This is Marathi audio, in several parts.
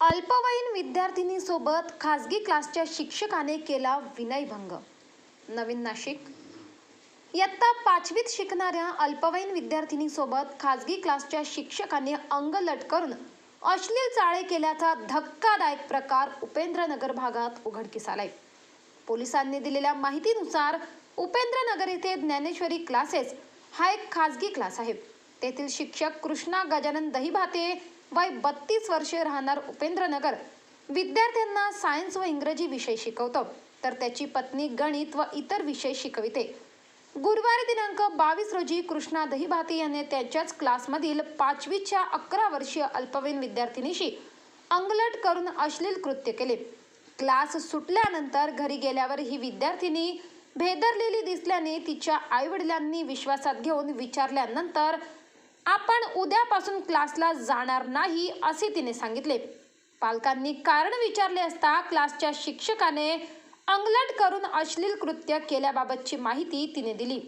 अल्पवयीन विद्यार्थिनीसोबत खासगी क्लासच्या शिक्षकाने केला विनयभंग. नवीन नाशिक. इयत्ता पाचवीत शिकणाऱ्या अल्पवयीन विद्यार्थिनीसोबत खासगी क्लासच्या शिक्षकाने अंगलट करून अश्लील चाळे केल्याचा धक्कादायक प्रकार उपेंद्रनगर भागात उघडकीस आलाय. पोलिसांनी दिलेल्या माहितीनुसार उपेंद्रनगर येथे ज्ञानेश्वरी क्लासेस हा एक खाजगी क्लास आहे. तेथील शिक्षक कृष्णा गजानन दहिभाते वय बत्तीस वर्षे राहणार उपेंद्रनगर विद्यार्थ्यांना सायन्स व इंग्रजी विषय शिकवतो. तर त्याची पत्नी गणित व इतर विषय शिकविते. गुरुवारी दिनांक बावीस रोजी कृष्णा दहिभाती याने त्यांच्याच क्लासमधील पाचवीच्या अकरा वर्षीय अल्पवयीन विद्यार्थिनीशी अंगलट करून अश्लील कृत्य केले. क्लास सुटल्यानंतर घरी गेल्यावर ही विद्यार्थिनी भेदरलेली दिसल्याने तिच्या आईवडिलांनी विश्वासात घेऊन विचारल्यानंतर आपण उद्यापासून क्लासला जाणार नाही असे तिने सांगितले. पालकांनी कारण विचारले असता क्लासच्या शिक्षकाने अंगलट करून अश्लील कृत्य केल्याबाबतची माहिती तिने दिली.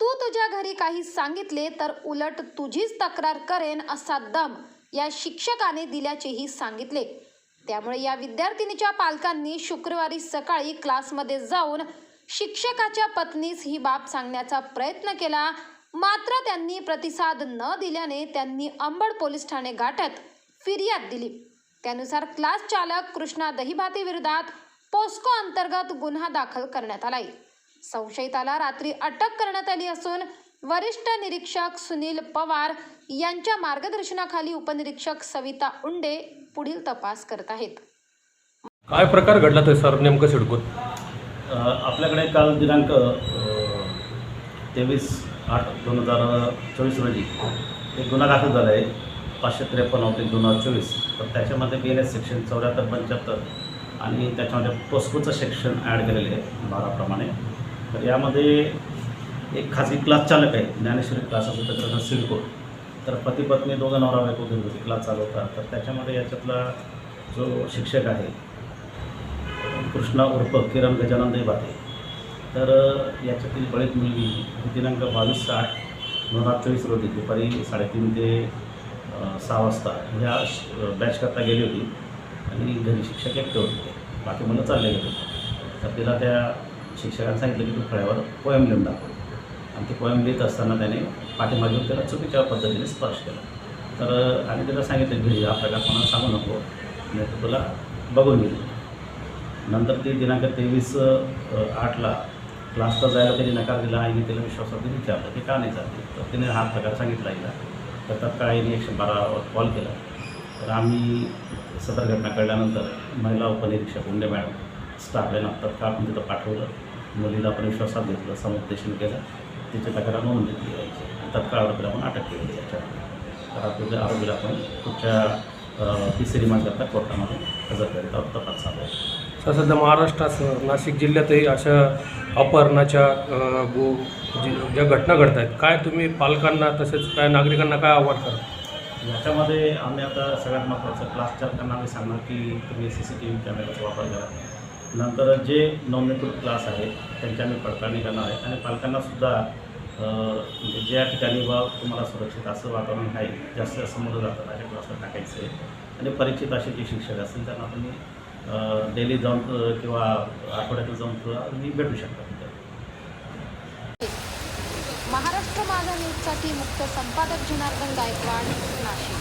तू तुझ्या घरी काही सांगितले तर उलट तुझीच तक्रार करेन असा दम या शिक्षकाने दिल्याचेही सांगितले. त्यामुळे या विद्यार्थिनीच्या पालकांनी शुक्रवारी सकाळी क्लासमध्ये जाऊन शिक्षकाच्या पत्नीस ही बाब सांगण्याचा प्रयत्न केला मात्र त्यांनी प्रतिसाद न दिल्याने त्यांनी अंबड पोलीस ठाणे गाठत फिर्याद दिली. त्यानुसार क्लास चालक कृष्णा दहिभाते विरोधात पोस्को अंतर्गत गुन्हा दाखल करण्यात आलाय. संशयिताला रात्री अटक करण्यात आली असून वरिष्ठ निरीक्षक सुनील पवार यांच्या मार्गदर्शनाखाली उपनिरीक्षक सविता उंडे पुढील तपास करत आहेत. काय प्रकार घडला ते सर? नेमकं सिडकोत? अ, आपल्याकडे काल दिनांक तेवीस आठ दोन हजार चोवीस रोजी एक गुन्हा दाखल झाला आहे. पाचशे त्रेपन्न होते दोन हजार चोवीस. तर त्याच्यामध्ये बी एन एस सेक्शन चौऱ्याहत्तर पंच्याहत्तर आणि त्याच्यामध्ये पोस्कोचं सेक्शन ॲड केलेलं आहे बाराप्रमाणे. तर यामध्ये एक खाजगी क्लास चालक आहे ज्ञानेश्वरी क्लास असतो त्याचं सिडको तर पती पत्नी दोघं नवरा बायको घरगुती क्लास चालवतात. तर त्याच्यामध्ये याच्यातला जो शिक्षक आहे कृष्णा उर्फ किरण गजानन दैबाते. तर याच्यातील बळीत मुलगी ही दिनांक बावीस आठ दोन हजार चोवीस रोजी दुपारी साडेतीन ते सहा वाजता ह्या बॅच करता गेली होती आणि घरी शिक्षक एकटे होते. बाकी मुलं चालले गेले तर तिला त्या शिक्षकांनी सांगितलं की तू फळ्यावर पोयम लिहून दाखव. आणि ते पोयम लिहित असताना त्याने पाठीमागे त्याला चुकीच्या पद्धतीने स्पर्श केला. तर आणि त्याला सांगितलं घरी हा प्रकार कोणाला सांगू नको. नाही तर तुला बघून घेईल नंतर ती दिनांक तेवीस आठला क्लासला जायला त्यांनी नकार दिला आईने तिला विश्वासात विचारलं की का नाही जाते तर तिने हा प्रकार सांगितला आईला. तर तत्काळ आईने एकशे बारावर कॉल केला. तर आम्ही सदर घटना कळल्यानंतर महिला उपनिरीक्षक उंडे मॅडम स्टाफ यांना तत्काळ आपण तिथं पाठवलं. मुलीला आपण विश्वासात घेतलं समुपदेशन केलं. तिची तक्रार नोंद घेतली यायची. आणि तत्काळ आरोपीला आपण अटक केली याच्यावर तर आरोपीला आरोपीला आपण पुढच्या तिसरी रिमांडकरता कोर्टामध्ये हजर करीत आहोत तपास चालू आहे. सध्या महाराष्ट्रात नाशिक जिल्ह्यातही अशा अपहरणाच्या गो ज्या घटना घडत आहेत काय तुम्ही पालकांना तसेच काय नागरिकांना काय आव्हान करा याच्यामध्ये आम्ही आता सगळ्यात महत्त्वाचं क्लास चालकांना आम्ही सांगणार की तुम्ही सी सी टी व्ही कॅमेऱ्याचा वापर करा. नंतर जे नोंदणीकृत क्लास आहेत त्यांची आम्ही पडताळणी करणार आहे. आणि पालकांनासुद्धा म्हणजे ज्या ठिकाणी बा तुम्हाला सुरक्षित असं वातावरण आहे जास्त समोर जातात अशा क्लासला टाकायचं आहे. आणि परिचित असे जे शिक्षक असतील त्यांना तुम्ही डेली जाऊन किंवा आठवड्यातून जाऊन तुम्ही भेटू शकता महाराष्ट्र माझा न्यूजसाठी मुख्य संपादक जनार्दन गायकवाड